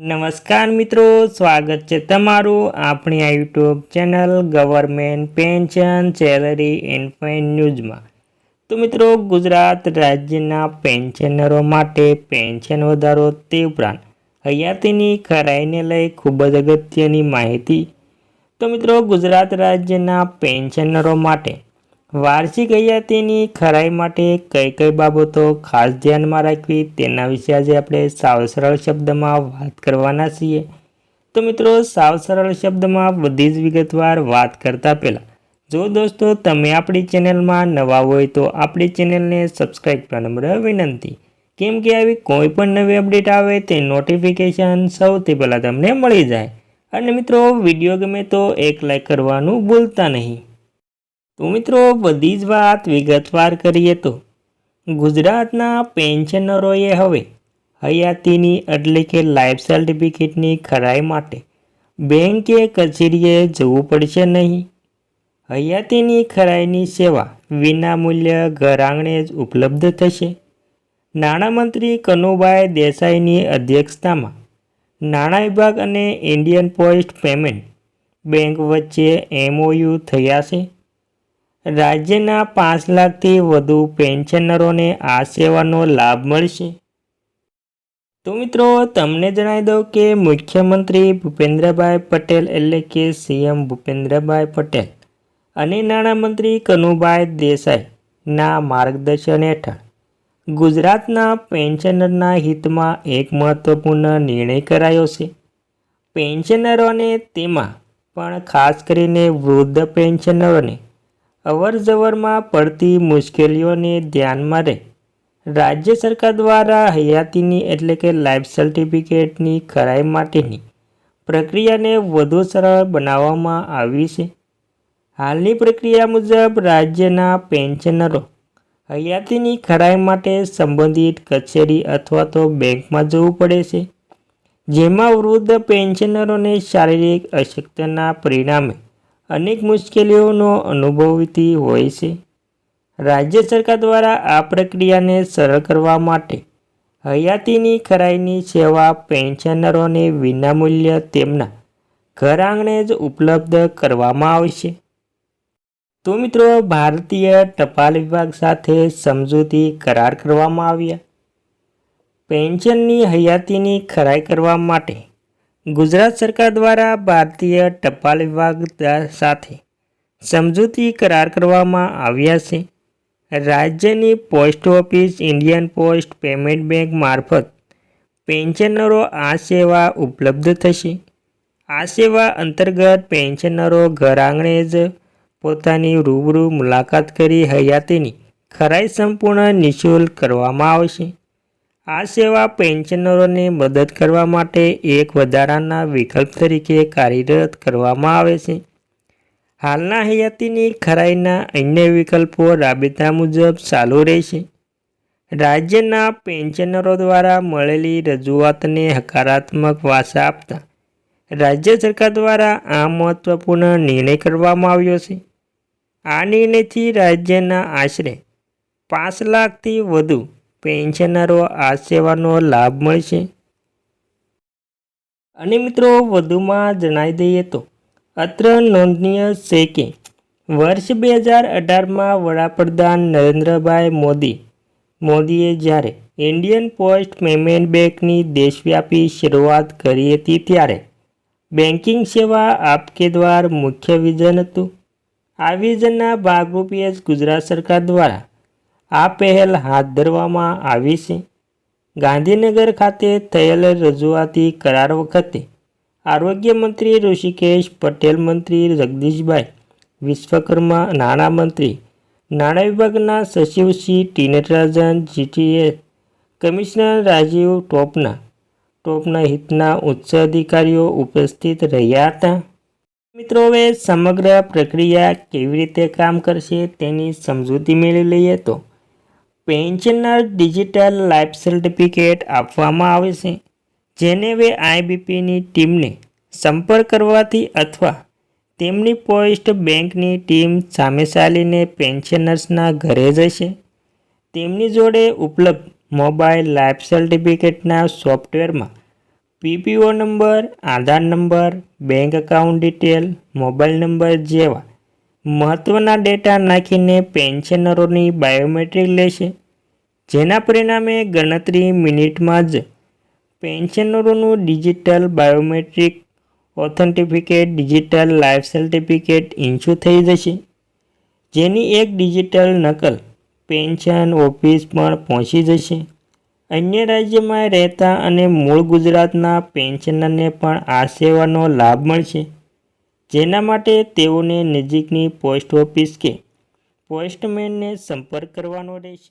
નમસ્કાર મિત્રો, સ્વાગત છે તમારું આપણી આ YouTube channel government pension salary and ન્યૂઝમાં. તો મિત્રો, ગુજરાત રાજ્યના પેન્શનરો માટે પેન્શન વધારો તે ઉપરાંત હયાતીની ખરાઈને લઈ ખૂબ જ અગત્યની માહિતી. તો મિત્રો, ગુજરાત રાજ્યના પેન્શનરો માટે વાર્ષિક હયાતીની ખરાઈ માટે કઈ કઈ બાબતો ખાસ ધ્યાનમાં રાખવી તેના વિશે આજે આપણે સાવ સરળ શબ્દમાં વાત કરવાના છીએ. તો મિત્રો સાવ સરળ શબ્દમાં બધી જ વિગતવાર વાત કરતા પહેલાં, જો દોસ્તો તમે આપણી ચેનલમાં નવા હોય તો આપણી ચેનલને સબસ્ક્રાઈબ કરવા નમ્ર વિનંતી. કેમ કે આવી કોઈ પણ નવી અપડેટ આવે તે નોટિફિકેશન સૌથી પહેલાં તમને મળી જાય. અને મિત્રો, વીડિયો ગમે તો એક લાઈક કરવાનું ભૂલતા નહીં. તો મિત્રો, બધી જ વાત વિગતવાર કરીએ તો ગુજરાતના પેન્શનરોએ હવે હયાતીની એટલે કે લાઈફ સર્ટિફિકેટની ખરાઈ માટે બેંકે, કચેરીએ જવું પડશે નહીં. હયાતીની ખરાઈની સેવા વિનામૂલ્ય ઘર આંગણે જ ઉપલબ્ધ થશે. નાણામંત્રી કનુભાઈ દેસાઈની અધ્યક્ષતામાં નાણાં વિભાગ અને ઇન્ડિયન પોસ્ટ પેમેન્ટ બેંક વચ્ચે એમઓયુ થયા છે. રાજ્યના પાંચ લાખથી વધુ પેન્શનરોને આ સેવાનો લાભ મળશે. તો મિત્રો, તમને જણાવી દઉં કે મુખ્યમંત્રી ભૂપેન્દ્રભાઈ પટેલ એટલે કે સીએમ ભૂપેન્દ્રભાઈ પટેલ અને નાણામંત્રી કનુભાઈ દેસાઈના માર્ગદર્શન હેઠળ ગુજરાતના પેન્શનરના હિતમાં એક મહત્વપૂર્ણ નિર્ણય કરાયો છે. પેન્શનરોને તેમાં પણ ખાસ કરીને વૃદ્ધ પેન્શનરોને અવરજવરમાં પડતી મુશ્કેલીઓને ધ્યાનમાં રહે રાજ્ય સરકાર દ્વારા હયાતીની એટલે કે લાઈફ સર્ટિફિકેટની ખરાઈ માટેની પ્રક્રિયાને વધુ સરળ બનાવવામાં આવી છે. હાલની પ્રક્રિયા મુજબ રાજ્યના પેન્શનરો હયાતીની ખરાઈ માટે સંબંધિત કચેરી અથવા તો બેંકમાં જવું પડે છે, જેમાં વૃદ્ધ પેન્શનરોને શારીરિક અશક્તના પરિણામે અનેક મુશ્કેલીઓનો અનુભવતી હોય છે. રાજ્ય સરકાર દ્વારા આ પ્રક્રિયાને સરળ કરવા માટે હયાતીની ખરાઈની સેવા પેન્શનરોને વિનામૂલ્ય તેમના ઘર આંગણે જ ઉપલબ્ધ કરવામાં આવશે. તો મિત્રો, ભારતીય ટપાલ વિભાગ સાથે સમજૂતી કરાર કરવામાં આવ્યા. પેન્શનની હયાતીની ખરાઈ કરવા માટે ગુજરાત સરકાર દ્વારા ભારતીય ટપાલ વિભાગ સાથે સમજૂતી કરાર કરવામાં આવ્યા છે. રાજ્યની post office, Indian post, payment bank મારફત પેન્શનરો આ સેવા ઉપલબ્ધ થશે. આ સેવા અંતર્ગત પેન્શનરો ઘર આંગણે જ પોતાની રૂબરૂ મુલાકાત કરી હયાતીની ખરાઈ સંપૂર્ણ નિઃશુલ્ક કરવામાં આવશે. આ સેવા પેન્શનરોને મદદ કરવા માટે એક વધારાના વિકલ્પ તરીકે કાર્યરત કરવામાં આવે છે. હાલના હયાતીની ખરાઈના અન્ય વિકલ્પો રાબેતા મુજબ ચાલુ રહેશે. રાજ્યના પેન્શનરો દ્વારા મળેલી રજૂઆતને હકારાત્મક વાસા આપતા રાજ્ય સરકાર દ્વારા આ મહત્વપૂર્ણ નિર્ણય કરવામાં આવ્યો છે. આ નિર્ણયથી રાજ્યના આશરે પાંચ લાખથી વધુ પેન્શનરો આ સેવાનો લાભ મળશે. અને મિત્રો વધુમાં જણાવી દઈએ તો, અત્ર નોંધનીય છે કે, વર્ષ બે હજાર અઢારમાં વડાપ્રધાન નરેન્દ્રભાઈ મોદી, મોદીએ જ્યારે ઇન્ડિયન પોસ્ટ પેમેન્ટ બેંકની દેશવ્યાપી શરૂઆત કરી હતી ત્યારે બેન્કિંગ સેવા આપકે દ્વાર મુખ્ય વિઝન હતું. આ વિઝનના ભાગરૂપે જ ગુજરાત સરકાર દ્વારા આ પહેલ હાથ ધરવામાં આવી છે. ગાંધીનગર ખાતે થયેલ રજૂઆતી કરાર વખતે આરોગ્ય મંત્રી ઋષિકેશ પટેલ મંત્રી જગદીશભાઈ વિશ્વકર્મા નાણામંત્રી નાણાં વિભાગના સચિવ Shri T Natarajan GTA commissioner Rajiv ટોપના ટોપના હિતના ઉચ્ચ અધિકારીઓ ઉપસ્થિત રહ્યા હતા. મિત્રો, હવે સમગ્ર પ્રક્રિયા કેવી રીતે કામ કરશે તેની સમજૂતી મેળવી લઈએ તો પેન્શનર ડિજિટલ લાઈફ સર્ટિફિકેટ આપવામાં આવે છે, જેને હવે આઈબીપીની ટીમને સંપર્ક કરવાથી અથવા તેમની પોસ્ટ બેંકની ટીમ સામે ચાલીને પેન્શનર્સના ઘરે જશે. તેમની જોડે ઉપલબ્ધ મોબાઈલ લાઈફ સર્ટિફિકેટના સોફ્ટવેરમાં PPO number, Aadhaar number, bank account detail, mobile number જેવા મહત્ત્વના ડેટા નાખીને પેન્શનરોની બાયોમેટ્રિક લેશે જેના પરિણામે ગણતરી મિનિટમાં જ પેન્શનરોનું digital biometric authentication, digital life certificate issue થઈ જશે. જેની એક ડિજિટલ નકલ પેન્શન ઓફિસ પણ પહોંચી જશે. અન્ય રાજ્યમાં રહેતા અને મૂળ ગુજરાતના પેન્શનરને પણ આ સેવાનો લાભ મળશે. જેના માટે તેઓને નજીકની પોસ્ટ ઓફિસ કે પોસ્ટમેનને સંપર્ક કરવાનો રહેશે.